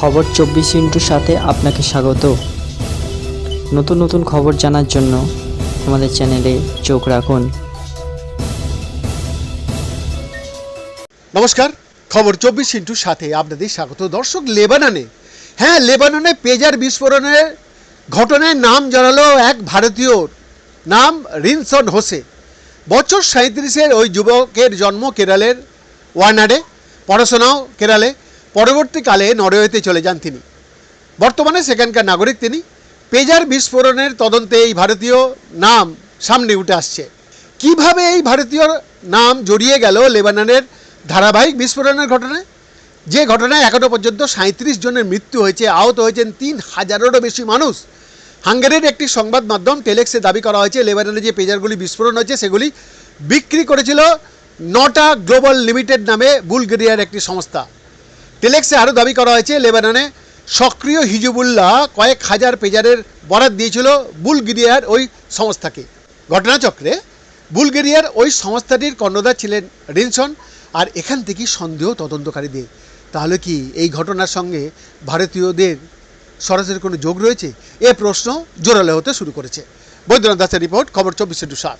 খবর চব্বিশ ইন্টুর সাথে আপনাকে স্বাগত। নতুন নতুন খবর জানার জন্য আমাদের চ্যানেলে চোখ রাখুন। নমস্কার, খবর চব্বিশ ইন্টুর সাথে আপনাদের স্বাগত। দর্শক, লেবাননে হ্যাঁ লেবাননে পেজার বিস্ফোরণের ঘটনায় নাম জানালো এক ভারতীয়, নাম রিনসন হোসে। বছর সাঁত্রিশের ওই যুবকের জন্ম কেরালের ওয়ানাডে, পড়াশোনাও কেরালে। পরবর্তীকালে নরওয়েতে চলে যান তিনি। বর্তমানে সেখানকার নাগরিক তিনি। পেজার বিস্ফোরণের তদন্তে এই ভারতীয় নাম সামনে উঠে আসছে। কীভাবে এই ভারতীয় নাম জড়িয়ে গেল লেবাননের ধারাবাহিক বিস্ফোরণের ঘটনায়? যে ঘটনায় এখনও পর্যন্ত সাঁত্রিশ জনের মৃত্যু হয়েছে, আহত হয়েছেন তিন হাজারেরও বেশি মানুষ। হাঙ্গেরির একটি সংবাদ মাধ্যম টেলেক্সে দাবি করা হয়েছে, লেবাননে যে পেজারগুলি বিস্ফোরণ হয়েছে, সেগুলি বিক্রি করেছিল নটা গ্লোবাল লিমিটেড নামে বুলগেরিয়ার একটি সংস্থা। টেলেক্সে আরও দাবি করা হয়েছে, লেবাননে সক্রিয় হিজুবুল্লাহ কয়েক হাজার পেজারের বরাত দিয়েছিল বুলগেরিয়ার ওই সংস্থাকে। ঘটনাচক্রে বুলগেরিয়ার ওই সংস্থাটির কর্ণধার ছিলেন রিনসন, আর এখান থেকেই সন্দেহ তদন্তকারীদের। তাহলে কি এই ঘটনার সঙ্গে ভারতীয়দের সরাসরি কোনো যোগ রয়েছে? এ প্রশ্ন জোরালো হতে শুরু করেছে। বৈদ্যনাথ দাসের রিপোর্ট, খবর চব্বিশে টু সাত।